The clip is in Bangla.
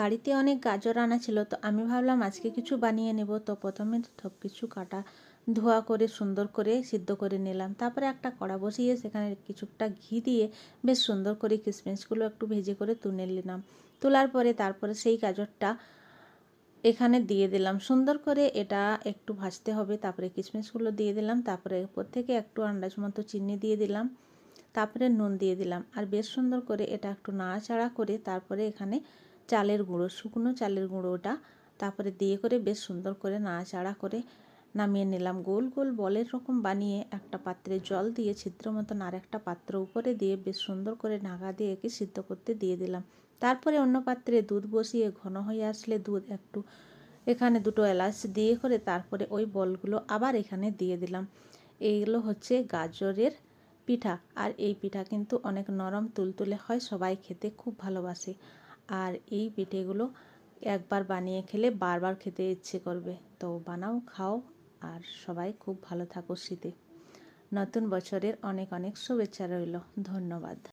বাড়িতে অনেক গাজর আনা ছিল, তো আমি ভাবলাম আজকে কিছু বানিয়ে নেব। তো প্রথমে সব কিছু কাটা, ধোয়া করে, সুন্দর করে সিদ্ধ করে নিলাম। তারপরে একটা কড়া বসিয়ে সেখানে কিছুটা ঘি দিয়ে বেশ সুন্দর করে কিশমিশগুলো একটু ভেজে করে তুলে নিলাম। তোলার পরে তারপরে সেই গাজরটা এখানে দিয়ে দিলাম। সুন্দর করে এটা একটু ভাজতে হবে, তারপরে কিশমিশগুলো দিয়ে দিলাম। তারপরে এরপর থেকে একটু আন্দাজ মতো চিনি দিয়ে দিলাম। তারপরে নুন দিয়ে দিলাম। আর বেশ সুন্দর করে এটা একটু নাড়াচাড়া করে তারপরে এখানে চালের গুঁড়ো, শুকনো চালের গুঁড়োটা তারপরে দিয়ে করে বেশ সুন্দর করে নাড়াচাড়া করে নামিয়ে নিলাম। গোল গোল বলের রকম বানিয়ে একটা পাত্রে জল দিয়ে ছিদ্র মতন আর একটা পাত্র উপরে দিয়ে বেশ সুন্দর করে ঢাকা দিয়ে একে সিদ্ধ করতে দিয়ে দিলাম। তারপরে অন্য পাত্রে দুধ বসিয়ে ঘন হয়ে আসলে দুধ একটু এখানে দুটো এলাচ দিয়ে করে তারপরে ওই বলগুলো আবার এখানে দিয়ে দিলাম। এইগুলো হচ্ছে গাজরের পিঠা। আর এই পিঠা কিন্তু অনেক নরম, তুলতুলে হয়, সবাই খেতে খুব ভালোবাসে। আর এই পিঠেগুলো একবার বানিয়ে খেলে বারবার খেতে ইচ্ছে করবে। তো বানাও, খাও আর সবাই খুব ভালো থাকো শীতে। নতুন বছরের অনেক অনেক শুভেচ্ছা রইল। ধন্যবাদ।